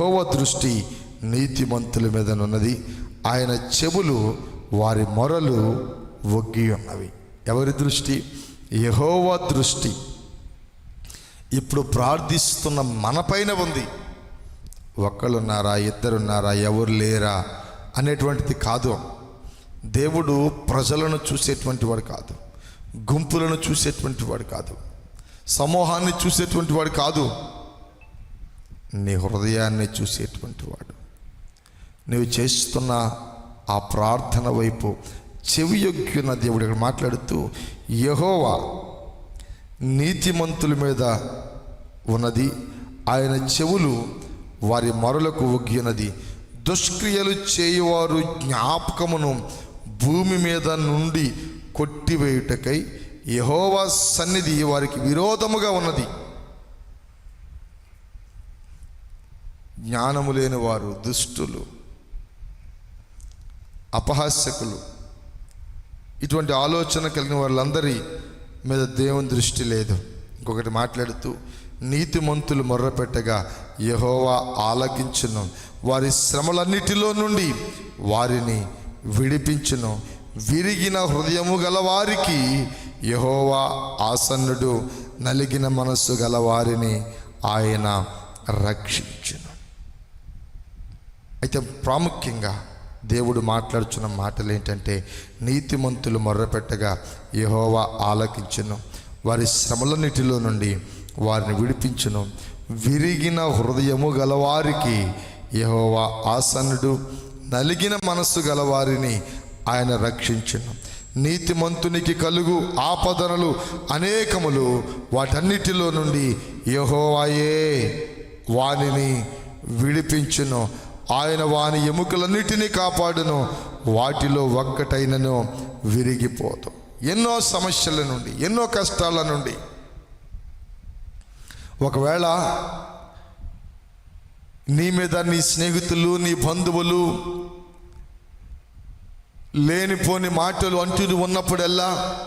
యహోవ దృష్టి నీతిమంతుల మీద ఉన్నది ఆయన చెవులు వారి మొరలు ఒగ్గి ఉన్నవి. ఎవరి దృష్టి? యహోవ దృష్టి. ఇప్పుడు ప్రార్థిస్తున్న మనపైన ఉంది. ఒక్కళ్ళున్నారా ఇద్దరున్నారా ఎవరు లేరా అనేటువంటిది కాదు. దేవుడు ప్రజలను చూసేటువంటి వాడు కాదు. గుంపులను చూసేటువంటి వాడు కాదు. సమూహాన్ని చూసేటువంటి వాడు కాదు. నీ హృదయాన్ని చూసేటువంటి వాడు నువ్వు చేస్తున్న ఆ ప్రార్థన వైపు చెవి దేవుడు ఇక్కడ మాట్లాడుతూ యహోవా నీతిమంతుల మీద ఉన్నది ఆయన చెవులు వారి మరులకు ఒగ్గినది. దుష్క్రియలు చేయువారు జ్ఞాపకమును భూమి మీద నుండి కొట్టివేయుటకై యహోవా సన్నిధి వారికి విరోధముగా ఉన్నది. జ్ఞానము లేని వారు దుష్టులు అపహాస్యకులు ఇటువంటి ఆలోచన కలిగిన వాళ్ళందరి మీద దేవుని దృష్టి లేదు. ఇంకొకటి మాట్లాడుతూ నీతిమంతులు మొర్రపెట్టగా యహోవా ఆలకించును. వారి శ్రమలన్నిటిలో నుండి వారిని విడిపించును. విరిగిన హృదయము గలవారికి యహోవా ఆసన్నుడు నలిగిన మనస్సు గలవారిని ఆయన రక్షించును. అయితే ప్రాముఖ్యంగా దేవుడు మాట్లాడుచున్న మాటలు ఏంటంటే నీతిమంతులు మొర్రపెట్టగా యహోవా ఆలకించును. వారి శ్రమలన్నిటిలో నుండి వారిని విడిపించును. విరిగిన హృదయము గలవారికి యహోవా ఆసనుడు నలిగిన మనస్సు గలవారిని ఆయన రక్షించును. నీతిమంతునికి కలుగు ఆపదనలు అనేకములు వాటన్నిటిలో నుండి యహోవాయే వానిని విడిపించును. ఆయన వాని ఎముకలన్నిటినీ కాపాడును. వాటిలో ఒక్కటైనను విరిగిపోదు. ఎన్నో సమస్యల నుండి ఎన్నో కష్టాల నుండి. ఒకవేళ నీ మీద నీ స్నేహితులు నీ బంధువులు లేనిపోని మాటలు అంటూ ఉన్నప్పుడల్లా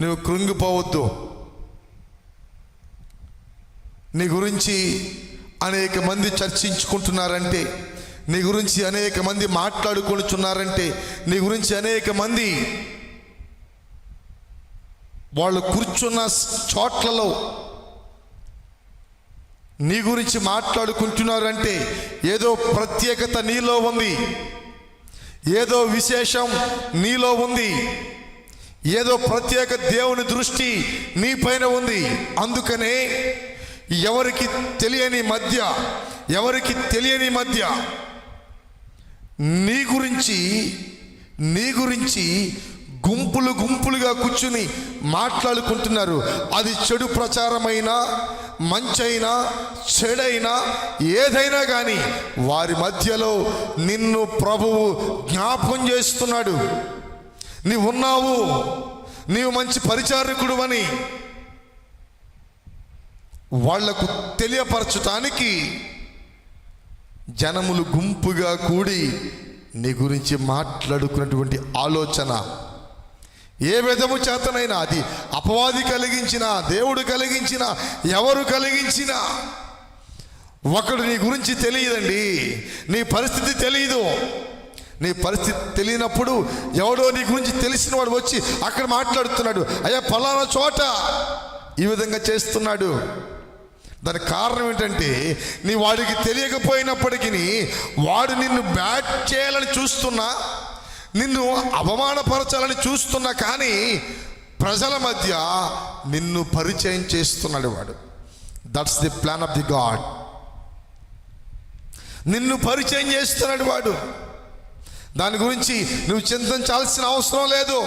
నువ్వు కృంగిపోవద్దు. నీ గురించి అనేక మంది చర్చించుకుంటున్నారంటే నీ గురించి అనేక మంది మాట్లాడుకుంటున్నారంటే నీ గురించి అనేక మంది వాళ్ళు కూర్చున్న చోట్లలో నీ గురించి మాట్లాడుకుంటున్నారంటే ఏదో ప్రత్యేకత నీలో ఉంది. ఏదో విశేషం నీలో ఉంది. ఏదో ప్రత్యేక దేవుని దృష్టి నీ పైన ఉంది. అందుకనే ఎవరికి తెలియని మధ్య ఎవరికి తెలియని మధ్య నీ గురించి నీ గురించి గుంపులు గుంపులుగా కూర్చుని మాట్లాడుకుంటున్నారు. అది చెడు ప్రచారమైనా మంచైనా చెడైనా ఏదైనా కానీ వారి మధ్యలో నిన్ను ప్రభువు జ్ఞాపకం చేస్తున్నాడు. నీవు ఉన్నావు నీవు మంచి పరిచారకుడు అని వాళ్ళకు తెలియపరచటానికి జనములు గుంపుగా కూడి నీ గురించి మాట్లాడుకున్నటువంటి ఆలోచన. ఏ విధము చేతనైనా అది అపవాది కలిగించిన దేవుడు కలిగించిన ఎవరు కలిగించిన ఒకడు నీ గురించి తెలియదండి. నీ పరిస్థితి తెలియదు నీ పరిస్థితి తెలియనప్పుడు ఎవడో నీ గురించి తెలిసిన వాడు వచ్చి అక్కడ మాట్లాడుతున్నాడు. అయ్యా ఫలానా చోట ఈ విధంగా చేస్తున్నాడు. దానికి కారణం ఏంటంటే నీ వాడికి తెలియకపోయినప్పటికీ వాడు నిన్ను బ్యాట్ చేయాలని చూస్తున్నా నిన్ను అవమానపరచాలని చూస్తున్నా కానీ ప్రజల మధ్య నిన్ను పరిచయం చేస్తున్నాడు వాడు. That's the plan of the god నిన్ను పరిచయం చేస్తున్నాడు వాడు. దాని గురించి నువ్వు చింతించాల్సిన అవసరం లేదు.